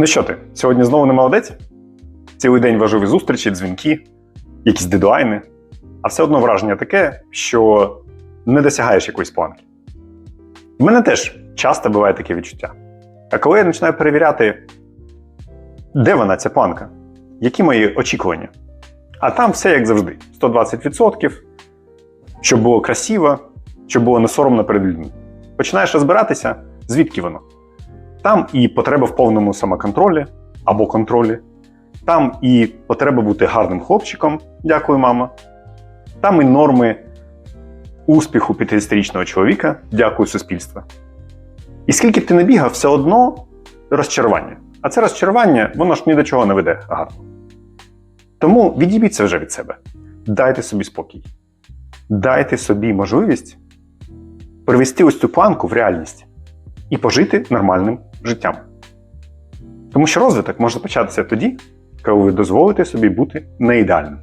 Ну що ти, сьогодні знову не молодець? Цілий день важливі зустрічі, дзвінки, якісь дедлайни. А все одно враження таке, що не досягаєш якоїсь планки. У мене теж часто буває таке відчуття. А коли я починаю перевіряти, де вона ця планка, які мої очікування? А там все як завжди: 120%, щоб було красиво, щоб було не соромно перед людьми. Починаєш розбиратися, звідки воно. Там і потреба в повному самоконтролі або контролі. Там і потреба бути гарним хлопчиком, дякую, мама. Там і норми успіху 50-річного чоловіка, дякую суспільства. І скільки б ти не бігав, все одно розчарування. А це розчарування, воно ж ні до чого не веде гарно. Тому відібіться вже від себе. Дайте собі спокій. Дайте собі можливість привести ось цю планку в реальність і пожити нормальним життям. Тому що розвиток може початися тоді, коли ви дозволите собі бути неідеальним.